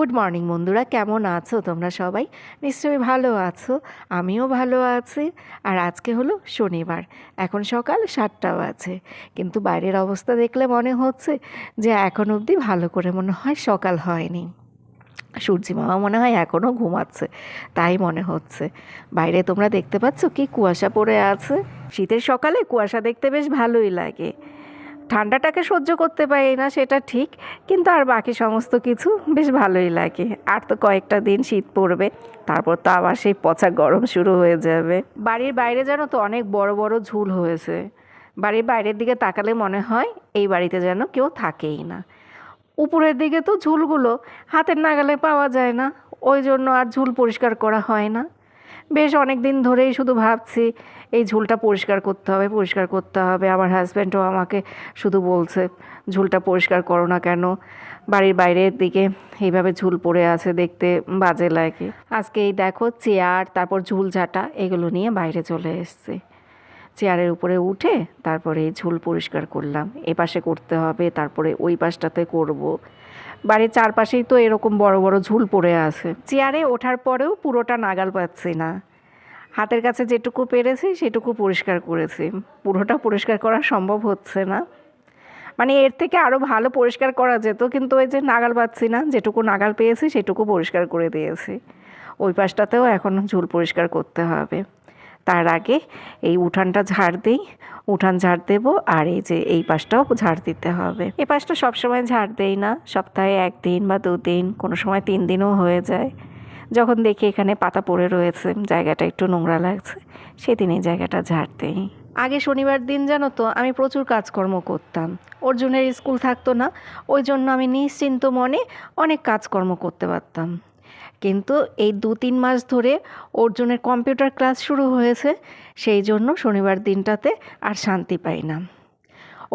Good morning বন্ধুরা, কেমন আছো তোমরা সবাই? নিশ্চয়ই ভালো আছো, আমিও ভালো আছি। আর আজকে হলো শনিবার, এখন সকাল সাতটা বাজে কিন্তু বাইরের অবস্থা দেখলে মনে হচ্ছে যে এখন অবধি ভালো করে মনে হয় সকাল হয়নি। সূর্যি মামা মনে হয় এখনও ঘুমাচ্ছে, তাই মনে হচ্ছে। বাইরে তোমরা দেখতে পাচ্ছ কি কুয়াশা পড়ে আছে? শীতের সকালে কুয়াশা দেখতে বেশ ভালোই লাগে। ঠান্ডাটাকে সহ্য করতে পারি না, সেটা ঠিক, কিন্তু আর বাকি সমস্ত কিছু বেশ ভালোই লাগে। আর তো কয়েকটা দিন শীত পড়বে, তারপর তো আবার সেই পচা গরম শুরু হয়ে যাবে। বাড়ির বাইরে যেন তো অনেক বড় বড় ঝুল হয়েছে। বাড়ির বাইরের দিকে তাকালে মনে হয় এই বাড়িতে যেন কেউ থাকেই না। উপরের দিকে তো ঝুলগুলো হাতের নাগালে পাওয়া যায় না, ওই জন্য আর ঝুল পরিষ্কার করা হয় না। বেশ অনেক দিন ধরেই শুধু ভাবছি এই ঝুলটা পরিষ্কার করতে হবে, পরিষ্কার করতে হবে। আমার হাজব্যান্ডও আমাকে শুধু বলছে, ঝুলটা পরিষ্কার করো না কেন? বাড়ির বাইরের দিকে এইভাবে ঝুল পড়ে আছে দেখতে বাজে লাগে। আজকে এই দেখো চেয়ার, তারপর ঝুল ঝাঁটা, এগুলো নিয়ে বাইরে চলে এসছে। চেয়ারের উপরে উঠে তারপরে ঝুল পরিষ্কার করলাম। এ পাশে করতে হবে, তারপরে ওই পাশটাতে করব। বাড়ির চারপাশেই তো এরকম বড় বড় ঝুল পড়ে আছে। চেয়ারে ওঠার পরেও পুরোটা নাগাল পাচ্ছি না। হাতের কাছে যেটুকু পেরেছি, সেটুকু পরিষ্কার করেছি। পুরোটা পরিষ্কার করা সম্ভব হচ্ছে না। মানে এর থেকে আরও ভালো পরিষ্কার করা যেত, কিন্তু ওই যে নাগাল পাচ্ছি না, যেটুকু নাগাল পেয়েছি, সেটুকু পরিষ্কার করে দিয়েছি। ওই পাশটাতেও এখন ঝুল পরিষ্কার করতে হবে। তার আগে এই উঠানটা ঝাড় দিই, উঠান ঝাড় দেব, আর এই যে এই পাশটাও ঝাড় দিতে হবে। এই পাশটা সবসময় ঝাড় দেই না, সপ্তাহে একদিন বা দুদিন, কোনো সময় তিন দিনও হয়ে যায়। যখন দেখি এখানে পাতা পড়ে রয়েছে, জায়গাটা একটু নোংরা লাগছে, সেদিন এই জায়গাটা ঝাড় দেই আগে শনিবার দিন জানো তো, আমি প্রচুর কাজকর্ম করতাম। অর্জুনের স্কুল থাকতো না, ওই জন্য আমি নিশ্চিন্ত মনে অনেক কাজকর্ম করতে পারতাম। কিন্তু এই দু তিন মাস ধরে অর্জুনের কম্পিউটার ক্লাস শুরু হয়েছে, সেই জন্য শনিবার দিনটাতে আর শান্তি পাই না।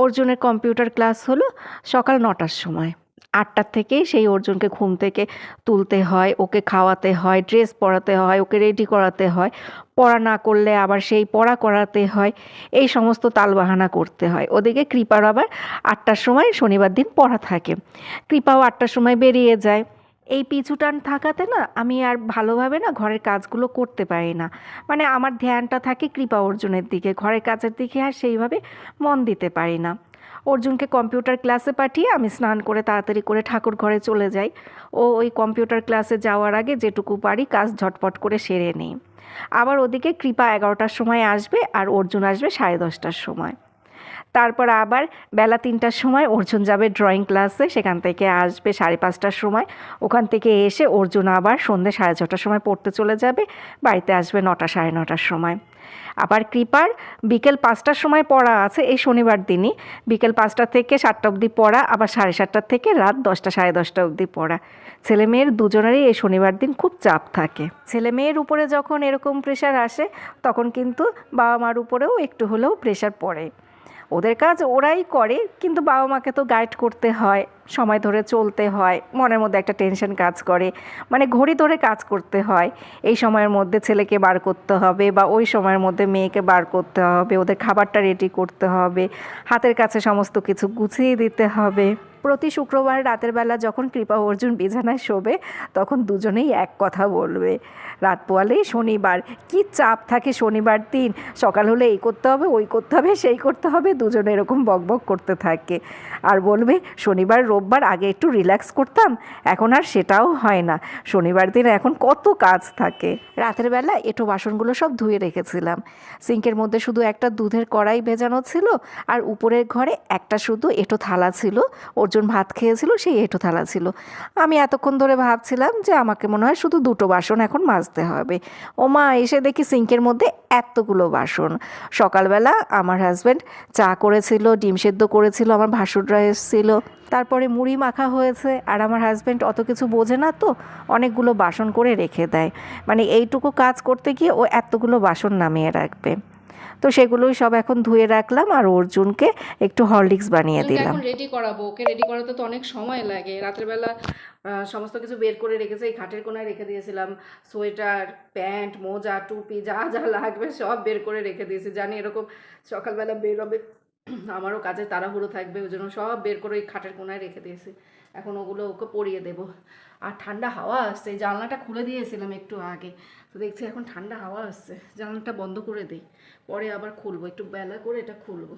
অর্জুনের কম্পিউটার ক্লাস হলো সকাল নটার সময়। আটটার থেকেই সেই অর্জুনকে ঘুম থেকে তুলতে হয়, ওকে খাওয়াতে হয় ড্রেস পরাতে হয়, ওকে রেডি করাতে হয়। পড়া না করলে আবার সেই পড়া করাতে হয়। এই সমস্ত তালবাহানা করতে হয়। ওদিকে কৃপার আবার আটটার সময় শনিবার দিন পড়া থাকে। কৃপাও আটটার সময় বেরিয়ে যায়। এই পিছুটান থাকাতে না আমি আর ভালোভাবে না ঘরের কাজগুলো করতে পারি না। মানে আমার ধ্যানটা থাকে কৃপা অর্জুনের দিকে। ঘরের কাজের দিকে আর সেইভাবে মন দিতে পারি না। অর্জুনকে কম্পিউটার ক্লাসে পাঠিয়ে আমি স্নান করে তাড়াতাড়ি করে ঠাকুর ঘরে চলে যাই। ও ওই কম্পিউটার ক্লাসে যাওয়ার আগে যেটুকু পারি কাজ ঝটপট করে সেরে নিই। আবার ওদিকে কৃপা এগারোটার সময় আসবে আর অর্জুন আসবে সাড়ে দশটার সময়। তারপর আবার বেলা তিনটার সময় অর্জুন যাবে ড্রয়িং ক্লাসে, সেখান থেকে আসবে সাড়ে পাঁচটার সময়। ওখান থেকে এসে অর্জুন আবার সন্ধ্যে সাড়ে ছটার সময় পড়তে চলে যাবে। বাড়িতে আসবে নটা সাড়ে নটার সময়। আবার কৃপার, বিকেল পাঁচটার সময় পড়া আছে এই শনিবার দিনই। বিকেল পাঁচটা থেকে সাতটা অবধি পড়া, আবার সাড়ে সাতটার থেকে রাত দশটা, সাড়ে দশটা অবধি পড়া। ছেলে মেয়ের দুজনেরই এই শনিবার দিন খুব চাপ থাকে। ছেলে মেয়ের উপরে যখন এরকম প্রেশার আসে, তখন কিন্তু বাবা মার উপরেও একটু হলেও প্রেশার পড়ে। ওদের কাজ ওরাই করে, কিন্তু বাবা মাকে তো গাইড করতে হয়, সময় ধরে চলতে হয়, মনের মধ্যে একটা টেনশন কাজ করে মানে ঘড়ি ধরে কাজ করতে হয়। এই সময়ের মধ্যে ছেলেকে বার করতে হবে বা ওই সময়ের মধ্যে মেয়েকে বার করতে হবে, ওদের খাবারটা রেডি করতে হবে, হাতের কাছে সমস্ত কিছু গুছিয়ে দিতে হবে। প্রতি শুক্রবার রাতের বেলা যখন কৃপা অর্জুন বিছানায় শোবে, তখন দুজনেই এক কথা বলবে। রাত পোয়ালেই শনিবার। কি চাপ থাকে শনিবার দিন। সকাল হলে এই করতে হবে, ওই করতে হবে, সেই করতে হবে, দুজনে এরকম বকবক করতে থাকে। আর বলবে, শনিবার, রোববার আগে একটু রিল্যাক্স করতাম, এখন আর সেটাও হয় না। শনিবার দিন এখন কত কাজ থাকে। রাতের বেলা এঁটো বাসনগুলো সব ধুয়ে রেখেছিলাম। সিঙ্কের মধ্যে শুধু একটা দুধের কড়াই ভেজানো ছিল, আর উপরের ঘরে একটা শুধু এঁটো থালা ছিল। অর্জুন ভাত খেয়েছিল, সেই এঁটো থালা ছিল। আমি এতক্ষণ ধরে ভাবছিলাম যে আমাকে মনে হয় শুধু দুটো বাসন এখন মাজতে হবে। ও মা এসে দেখি সিঙ্কের মধ্যে এতগুলো বাসন। সকালবেলা আমার হাজব্যান্ড চা করেছিল, ডিম সেদ্ধ করেছিল, আমার ভাসুররা এসেছিল তারপরে মুড়ি মাখা হয়েছে, আর আমার হাজব্যান্ড অত কিছু বোঝে না তো, অনেকগুলো বাসন করে রেখে দেয়। মানে এইটুকু কাজ করতে গিয়ে ও এতগুলো বাসন নামিয়ে রাখবে। তো সেগুলোই সব এখন ধুয়ে রাখলাম আর অর্জুনকে একটু হরলিক্স বানিয়ে দিলাম। এখন রেডি করাবো। ওকে রেডি করাতে তো অনেক সময় লাগে। রাতের বেলা সমস্ত কিছু বের করে রেখেছে এই খাটের কোনায় রেখে দিয়েছিলাম। সোয়েটার প্যান্ট মোজা টুপি যা যা লাগবে সব বের করে রেখে দিয়েছি। জানি এরকম সকালবেলা বেরোবে আমারও কাজে তাড়াহুড়ো থাকবে, ওই জন্য সব বের করে ওই খাটের কোনায় রেখে দিয়েছি। এখন ওগুলো ওকে পরিয়ে দেব। আর ঠান্ডা হাওয়া আসছে জানলাটা খুলে দিয়েছিলাম একটু আগে। তো দেখছি এখন ঠান্ডা হাওয়া আসছে, জানলাটা বন্ধ করে দিই, পরে আবার খুলবো, একটু বেলা করে এটা খুলবো।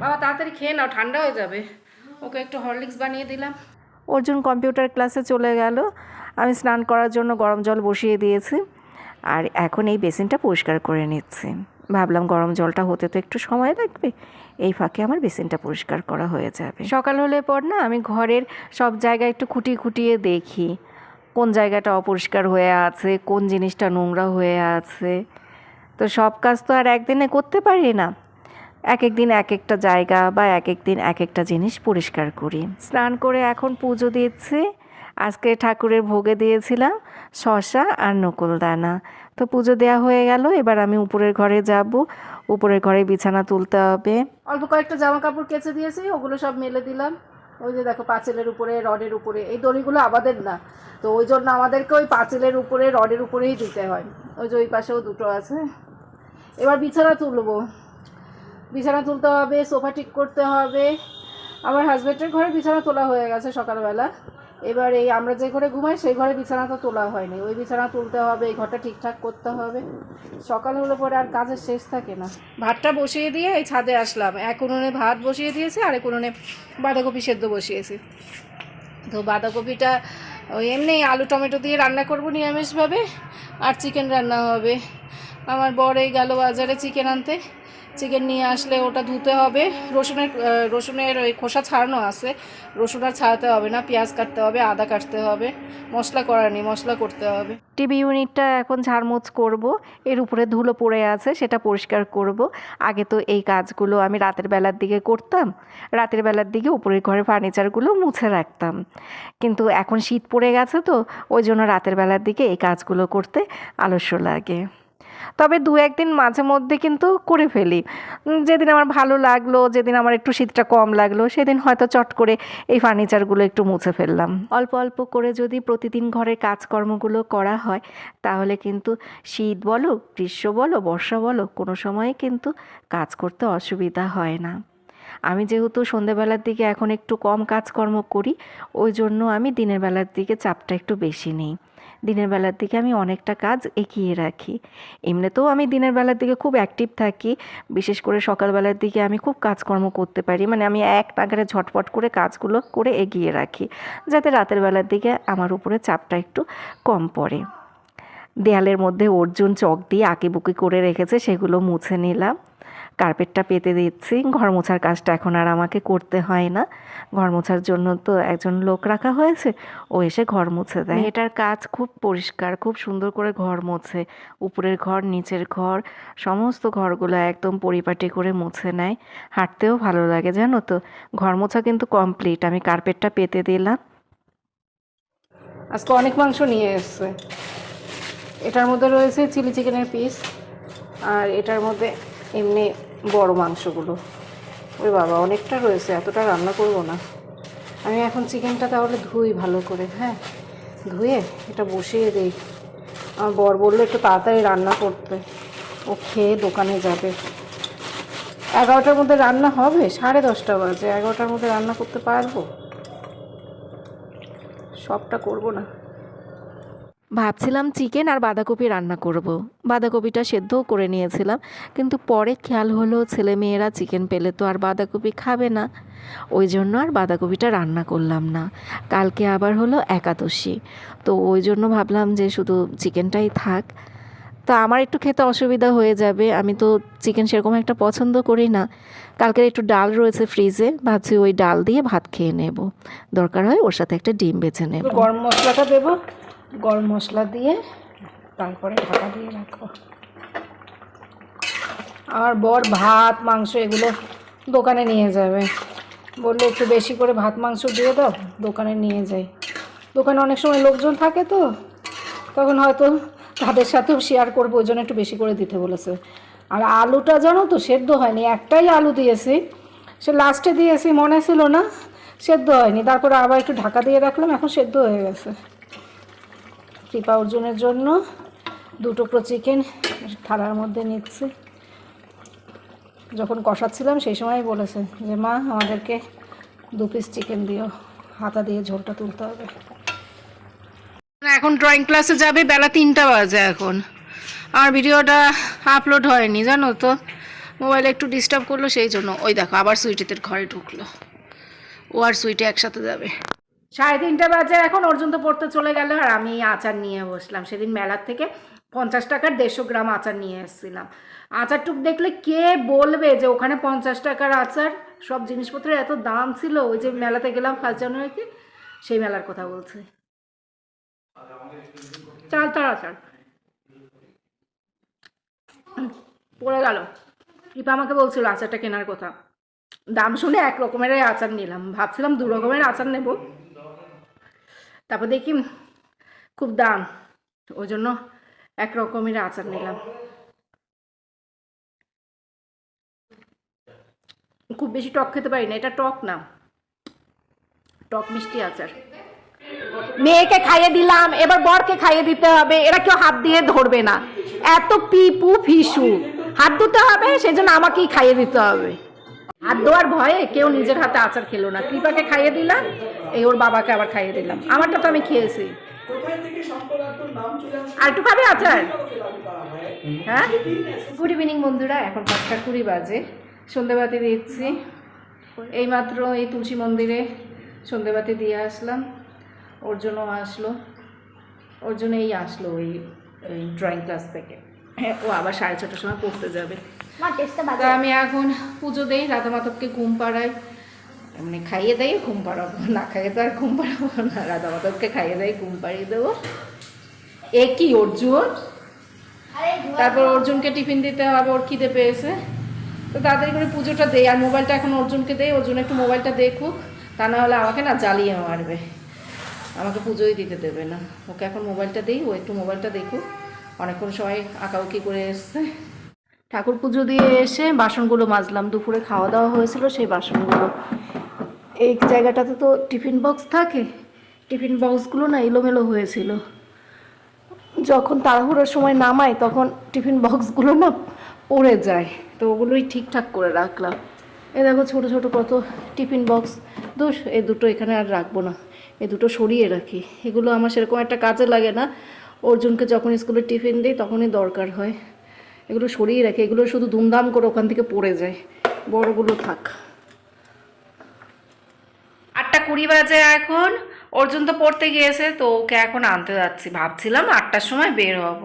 বাবা, তাড়াতাড়ি খেয়ে নাও, ঠান্ডা হয়ে যাবে। ওকে একটু হরলিক্স বানিয়ে দিলাম। অর্জুন কম্পিউটার ক্লাসে চলে গেল। আমি স্নান করার জন্য গরম জল বসিয়ে দিয়েছি। আর এখন এই বেসিনটা পরিষ্কার করে নিচ্ছি। ভাবলাম গরম জলটা হতে তো একটু সময় লাগবে। এই ফাঁকে আমার বেসিনটা পরিষ্কার করা হয়ে যাবে। সকাল হলে পর না আমি ঘরের সব জায়গায় একটু খুঁটিয়ে খুঁটিয়ে দেখি। কোন জায়গাটা অপরিষ্কার হয়ে আছে, কোন জিনিসটা নোংরা হয়ে আছে। তো সব কাজ তো আর একদিনে করতে পারি না। এক এক দিন এক একটা জায়গা বা এক এক দিন এক একটা জিনিস পরিষ্কার করি। স্নান করে এখন পুজো দিচ্ছি। আজকে ঠাকুরের ভোগে দিয়েছিলাম শশা আর নকুলদানা। তো পুজো দেওয়া হয়ে গেল, এবার আমি উপরের ঘরে যাব। উপরের ঘরে বিছানা তুলতে হবে। অল্প কয়েকটা জামা কাপড় কেচে দিয়েছি, ওগুলো সব মেলে দিলাম। ওই যে দেখো পাঁচিলের উপরে, রডের উপরে, এই দড়িগুলো আমাদের না। তো ওই জন্য আমাদেরকে ওই পাঁচিলের উপরে, রডের উপরেই দিতে হয়। ওই যে ওই পাশেও দুটো আছে। এবার বিছানা তুলবো। বিছানা তুলতে হবে, সোফা ঠিক করতে হবে। আমার হাজব্যান্ডের ঘরে বিছানা তোলা হয়ে গেছে সকালবেলা। এবার এই আমরা যে ঘরে ঘুমাই, সেই ঘরে বিছানা তো তোলা হয়নি। ওই বিছানা তুলতে হবে, এই ঘরটা ঠিকঠাক করতে হবে। সকাল হলে পরে আর কাজের শেষ থাকে না। ভাতটা বসিয়ে দিয়ে এই ছাদে আসলাম। এক উনুনে ভাত বসিয়ে দিয়েছি আর এক উনুনে বাঁধাকপি সেদ্ধ বসিয়েছি। তো বাঁধাকপিটা ওই এমনি আলু টমেটো দিয়ে রান্না করব নিরামিষভাবে, আর চিকেন রান্না হবে। আমার বর এই গেল বাজারে চিকেন আনতে। চিকেন নিয়ে আসলে ওটা ধুতে হবে। রসুনের রসুনের ওই খোসা ছাড়ানো আছে। রসুন আর ছাড়াতে হবে না, পেঁয়াজ কাটতে হবে, আদা কাটতে হবে। মশলা করা নেই, মশলা করতে হবে। টিভি ইউনিটটা এখন ঝাড়মোছ করব। এর উপরে ধুলো পড়ে আছে, সেটা পরিষ্কার করব। আগে তো এই কাজগুলো আমি রাতের বেলার দিকে করতাম। রাতের বেলার দিকে উপরের ঘরের ফার্নিচারগুলো মুছে রাখতাম। কিন্তু এখন শীত পড়ে গেছে তো, ওই জন্য রাতের বেলার দিকে এই কাজগুলো করতে আলস্য লাগে। তবে দু একদিন মাঝে মধ্যে কিন্তু করে ফেলি। যেদিন আমার ভালো লাগল, যেদিন আমার একটু শীতটা কম লাগল, সেদিন হয়তো চট করে এই ফার্নিচারগুলো একটু মুছে ফেললাম। অল্প অল্প করে যদি প্রতিদিন ঘরের কাজকর্মগুলো করা হয়, তাহলে কিন্তু শীত বলো, গ্রীষ্ম বলো, বর্ষা বলো, কোনো সময় কিন্তু কাজ করতে অসুবিধা হয় না। আমি যেহেতু সন্ধেবেলার দিকে এখন একটু কম কাজকর্ম করি, ওই জন্য আমি দিনের বেলার দিকে চাপটা একটু বেশি নিই। দিনের বেলার দিকে আমি অনেকটা কাজ এগিয়ে রাখি। এমনিতেও আমি দিনের বেলার দিকে খুব অ্যাক্টিভ থাকি, বিশেষ করে সকালবেলার দিকে আমি খুব কাজকর্ম করতে পারি মানে আমি এক নাগারে ঝটপট করে কাজগুলো করে এগিয়ে রাখি, যাতে রাতের বেলার দিকে আমার উপরে চাপটা একটু কম পড়ে। দেয়ালের মধ্যে অর্জুন চক দিয়ে আঁকিবুকি করে রেখেছে, সেগুলো মুছে নিলাম। কার্পেটটা পেতে দিচ্ছি। ঘর মোছার কাজটা এখন আর আমাকে করতে হয় না। ঘর মোছার জন্য তো একজন লোক রাখা হয়েছে ও এসে ঘর মুছে দেয়। এটার কাজ খুব পরিষ্কার খুব সুন্দর করে ঘর মোছে। উপরের ঘর নিচের ঘর সমস্ত ঘরগুলো একদম পরিপাটি করে মুছে নেয়। হাঁটতেও ভালো লাগে জানো তো? ঘর মোছা কিন্তু কমপ্লিট আমি কার্পেটটা পেতে দিলাম। আজকে অনেক মাংস নিয়ে এসছে। এটার মধ্যে রয়েছে চিলি চিকেনের পিস আর এটার মধ্যে এমনি বড় মাংসগুলো। ওই বাবা, অনেকটা রয়েছে, এতটা রান্না করব না। আমি এখন চিকেনটা তাহলে ধুই ভালো করে হ্যাঁ? ধুয়ে এটা বসিয়ে দিই। আমার বর বলল একটু তাড়াতাড়ি রান্না করতে। ও খেয়ে দোকানে যাবে। এগারোটার মধ্যে রান্না হবে? সাড়ে দশটা বাজে। এগারোটার মধ্যে রান্না করতে পারব? সবটা করব না। ভাবছিলাম চিকেন আর বাঁধাকপি রান্না করব। বাঁধাকপিটা সেদ্ধও করে নিয়েছিলাম, কিন্তু পরে খেয়াল হলো ছেলে মেয়েরা চিকেন পেলে তো আর বাঁধাকপি খাবে না। ওই জন্য আর বাঁধাকপিটা রান্না করলাম না। কালকে আবার হলো একাদশী, তো ওই জন্য ভাবলাম যে শুধু চিকেনটাই থাক। তা আমার একটু খেতে অসুবিধা হয়ে যাবে, আমি তো চিকেন সেরকম একটা পছন্দ করি না। কালকের একটু ডাল রয়েছে ফ্রিজে, ভাবছি ওই ডাল দিয়ে ভাত খেয়ে নেব। দরকার হয় ওর সাথে একটা ডিম বেছে নেব। গরম মশলাটা দেব? গরম মশলা দিয়ে তারপরে ঢাকা দিয়ে রাখব। আর বর ভাত, মাংস এগুলো দোকানে নিয়ে যাবে। বললে, একটু বেশি করে ভাত, মাংস দিয়ে দাও, দোকানে নিয়ে যাই। দোকানে অনেক সময় লোকজন থাকে তো, তখন হয়তো তাদের সাথেও শেয়ার করব, ওই জন্য একটু বেশি করে দিতে বলেছে। আর আলুটা জানো তো, সেদ্ধ হয়নি, একটাই আলু দিয়েছি। সে লাস্টে দিয়েছি, মনে ছিল না, সেদ্ধ হয়নি। তারপরে আবার একটু ঢাকা দিয়ে রাখলাম, এখন সেদ্ধ হয়ে গেছে। কৃপা অর্জুনের জন্য দু টুকরো চিকেন থালার মধ্যে নিচ্ছে। যখন কষাচ্ছিলাম, সেই সময় বলেছে যে, মা, আমাদেরকে দু পিস চিকেন দিও। হাতা দিয়ে ঝোলটা তুলতে হবে। এখন ড্রয়িং ক্লাসে যাবে, বেলা তিনটা বাজে এখন। আর ভিডিওটা আপলোড হয়নি, জানো তো? মোবাইলে একটু ডিস্টার্ব করল, সেই জন্য। ওই দেখো, আবার সুইটিদের ঘরে ঢুকলো। ও আর সুইটি একসাথে যাবে। সাড়ে তিনটা বাজে এখন, অর্জুন তো পড়তে চলে গেল, আর আমি আচার নিয়ে বসলাম। সেদিন মেলার থেকে পঞ্চাশ টাকার দেড়শো গ্রাম আচার নিয়ে এসেছিলাম। আচারটুক দেখলে কে বলবে যে ওখানে পঞ্চাশ টাকার আচার? সব জিনিসপত্রের এত দাম ছিল, ওই যে মেলাতে গেলাম ফার্স্ট জানুয়ারিতে, সেই মেলার কথা বলছে। চাল তার আচার পড়ে গেল। কৃপা আমাকে বলছিল আচারটা কেনার কথা। দাম শুনে এক রকমের আচার নিলাম। ভাবছিলাম দু রকমের আচার নেব। তারপর দেখি খুব দাম। ওই জন্য এক রকমের আচার নিলাম। খুব বেশি টক খেতে পারি না, এটা টক না। টক মিষ্টি আচার। মেয়েকে খাইয়ে দিলাম, এবার বরকে খাইয়ে দিতে হবে, এরা কেউ হাত দিয়ে ধরবে না। এত পিপু ফিসু। হাত ধুতে হবে সেই জন্য আমাকেই খাইয়ে দিতে হবে। হাত ধোয়ার ভয়ে কেউ নিজের হাতে আচার খেলো না। কৃপাকে খাইয়ে দিলাম, এই ওর বাবাকে আবার খাইয়ে দিলাম। আমারটা তো আমি খেয়েছি। আর একটু খাবে আচার? হ্যাঁ? গুড ইভিনিং বন্ধুরা, এখন পাঁচটা কুড়ি বাজে। সন্ধেবাতি দিচ্ছি। এইমাত্র এই তুলসী মন্দিরে সন্ধেবাতি দিয়ে আসলাম। ওর জন্য আসলো। ওর জন্য এই আসলো ওই ড্রয়িং ক্লাস থেকে। ও আবার সাড়ে ছটার সময় পড়তে যাবে। তা আমি এখন পুজো দেই রাধা মাধবকে ঘুম পাড়াই। মানে খাইয়ে দেয় ঘুম পাড়াবো না খাইয়ে তো আর ঘুম পাড়াবো না। রাধা মাধবকে খাইয়ে দেয় ঘুম পাড়িয়ে দেবো। এ কি অর্জুন? তারপর অর্জুনকে টিফিন দিতে হবে ওর খিদে পেয়েছে। তো তাড়াতাড়ি করে পুজোটা দেই আর মোবাইলটা এখন অর্জুনকে দেয় অর্জুন একটু মোবাইলটা দেখুক। তা না হলে আমাকে না জ্বালিয়ে মারবে। আমাকে পুজোই দিতে দেবে না। ওকে এখন মোবাইলটা দিই ও একটু মোবাইলটা দেখুক। অনেকক্ষণ সময় আঁকাউকি করে এসছে। ঠাকুর পুজো দিয়ে এসে বাসনগুলো মাজলাম। দুপুরে খাওয়া দাওয়া হয়েছিল সেই বাসনগুলো। এই জায়গাটাতে তো টিফিন বক্স থাকে। টিফিন বক্সগুলো না এলোমেলো হয়েছিল। যখন তাড়াহুড়োর সময় নামাই, তখন টিফিন বক্সগুলো না পড়ে যায়। তো ওগুলোই ঠিকঠাক করে রাখলাম। এ দেখো ছোটো ছোটো কত টিফিন বক্স। দোষ, এ দুটো এখানে আর রাখব না। এ দুটো সরিয়ে রাখি। এগুলো আমার সেরকম একটা কাজে লাগে না। অর্জুনকে যখন স্কুলে টিফিন দিই, তখনই দরকার হয়। এগুলো সরিয়ে রাখে, এগুলো শুধু ধুমধাম করে ওখান থেকে পড়ে যায়। বড়গুলো থাক। আটটা কুড়ি বাজে এখন, অর্জুন তো পড়তে গিয়েছে, তো ওকে এখন আনতে যাচ্ছি। ভাবছিলাম আটটার সময় বের হব।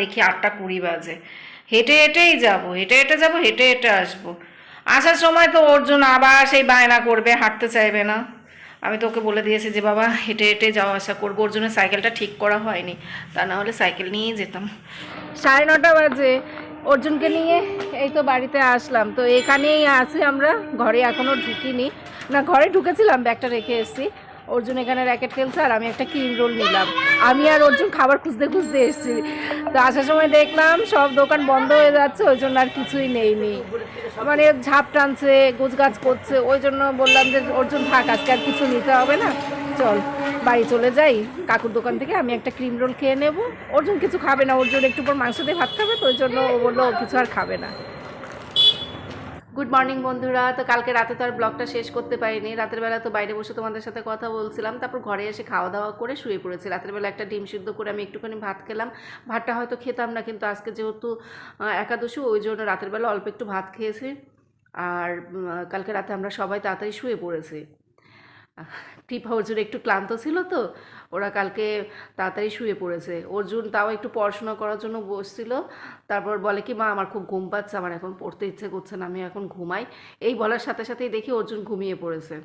দেখি আটটা কুড়ি বাজে। হেঁটে হেঁটেই যাব, হেঁটে হেঁটে যাব, হেঁটে হেঁটে আসব। আসার সময় তো অর্জুন আবার সেই বায়না করবে, হাঁটতে চাইবে না। আমি তো ওকে বলে দিয়েছি যে, বাবা, হেঁটে হেঁটে যাওয়া আসা করব ওর জন্য সাইকেলটা ঠিক করা হয়নি। তা না হলে সাইকেল নিয়েই যেতাম। সাড়ে নটা বাজে। অর্জুনকে নিয়ে এই তো বাড়িতে আসলাম। তো এখানেই আছি আমরা। ঘরে এখনও ঢুকিনি। না, ঘরে ঢুকেছিলাম, ব্যাগটা রেখে এসেছি। অর্জুন এখানে র্যাকেট খেলছে আর আমি একটা ক্রিম রোল নিলাম। আমি আর অর্জুন খাবার খুঁজতে খুঁজতে এসেছি। তো আসার সময় দেখলাম সব দোকান বন্ধ হয়ে যাচ্ছে, ওই জন্য আর কিছুই নেই নেইনি। মানে ঝাপ টানছে, গোছগাছ করছে, ওই জন্য বললাম যে অর্জুন থাক, আজকে আর কিছু নিতে হবে না। চল, বাড়ি চলে যাই। কাকুর দোকান থেকে আমি একটা ক্রিম রোল খেয়ে নেব। অর্জুন কিছু খাবে না, অর্জুন একটু পর মাংস দিয়ে ভাত খাবে, তো ওই জন্য ও বলল কিছু আর খাবে না। গুড মর্নিং বন্ধুরা। তো কালকে রাতে তো আর ব্লগটা শেষ করতে পারিনি। রাতের বেলা তো বাইরে বসে তোমাদের সাথে কথা বলছিলাম। তারপর ঘরে এসে খাওয়া দাওয়া করে শুয়ে পড়েছি। রাতের বেলা একটা ডিম সিদ্ধ করে আমি একটুখানি ভাত খেলাম। ভাতটা হয়তো খেতাম না, কিন্তু আজকে যেহেতু একাদশী, ওই জন্য রাতের বেলা অল্প একটু ভাত খেয়েছি। আর কালকে রাতে আমরা সবাই তাড়াতাড়ি শুয়ে পড়েছি। টিপা অর্জুন একটু ক্লান্ত ছিল তো, ওরা কালকে তাড়াতাড়ি শুয়ে পড়েছে। অর্জুন তাও একটু পড়াশোনা করার জন্য বসছিল, তারপর বলে কি, মা, আমার খুব ঘুম পাচ্ছে, আমার এখন পড়তে ইচ্ছে করছে না, আমি এখন ঘুমাই। এই বলার সাথে সাথেই দেখি অর্জুন ঘুমিয়ে পড়েছে।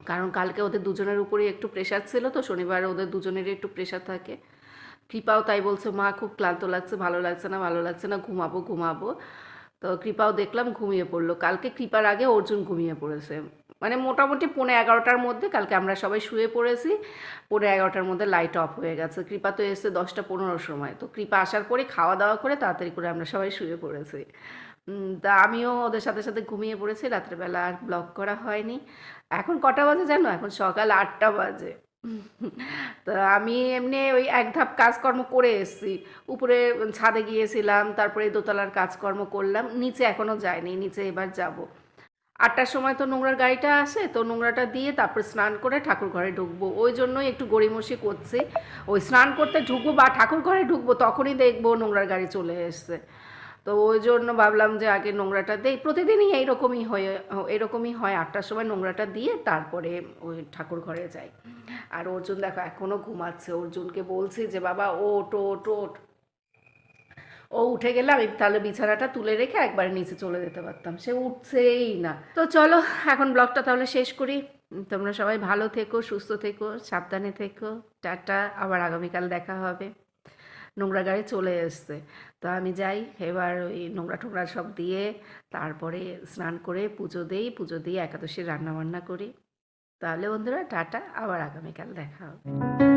কারণ কালকে ওদের দুজনের উপরেই একটু প্রেশার ছিল তো, শনিবার ওদের দুজনেরই একটু প্রেশার থাকে। কৃপাও তাই বলছে, মা, খুব ক্লান্ত লাগছে, ভালো লাগছে না, ভালো লাগছে না, ঘুমাবো ঘুমাবো। তো কৃপাও দেখলাম, ঘুমিয়ে পড়ল। কালকে কৃপার আগে অর্জুন ঘুমিয়ে পড়েছে। মানে মোটামুটি পৌনে এগারোটার মধ্যে, কালকে আমরা সবাই শুয়ে পড়েছি, পৌনে এগারোটার মধ্যে লাইট অফ হয়ে গেছে। কৃপা তো এসে দশটা পনেরোর সময়, তো কৃপা আসার পরে খাওয়া দাওয়া করে তাড়াতাড়ি করে আমরা সবাই শুয়ে পড়েছি। তা আমিও ওদের সাথে সাথে ঘুমিয়ে পড়েছি, রাত্রেবেলা আর ব্লগ করা হয়নি। এখন কটা বাজে জানো? এখন সকাল আটটা বাজে। তো আমি এমনি ওই এক ধাপ কাজকর্ম করে এসেছি। উপরে ছাদে গিয়েছিলাম, তারপরে দোতলার কাজকর্ম করলাম, নিচে এখনও যায়নি নিচে এবার যাব। আটটার সময় তো নোংরার গাড়িটা আসে তো নোংরাটা দিয়ে তারপর স্নান করে ঠাকুর ঘরে ঢুকবো। ওই জন্যই একটু গড়িমসি করছি। ওই স্নান করতে ঢুকবো বা ঠাকুর ঘরে ঢুকবো তখনই দেখব নোংরার গাড়ি চলে এসছে। তো ওই জন্য ভাবলাম যে আগে নোংরাটা দেই। প্রতিদিনই এইরকমই হয়ে এরকমই হয়। আটটার সময় নোংরাটা দিয়ে তারপরে ওই ঠাকুর ঘরে যাই। আর অর্জুন দেখো এখনও ঘুমাচ্ছে। অর্জুনকে বলছি যে, বাবা ওট ওট ওট ও উঠে গেলে আমি তাহলে বিছানাটা তুলে রেখে একবারে নিচে চলে যেতে পারতাম। সে উঠছেই না। তো চলো, এখন ব্লগটা তাহলে শেষ করি। তোমরা সবাই ভালো থেকো, সুস্থ থেকো, সাবধানে থেকো। টাটা, আবার আগামীকাল দেখা হবে। নোংরা গাড়ি চলে এসছে। তো আমি যাই, এবার ওই নোংরা টোংরা সব দিয়ে তারপরে স্নান করে পুজো দেই, পুজো দিয়ে একাদশীর রান্না বান্না করি। তাহলে বন্ধুরা, টাটা, আবার আগামীকাল দেখা হবে।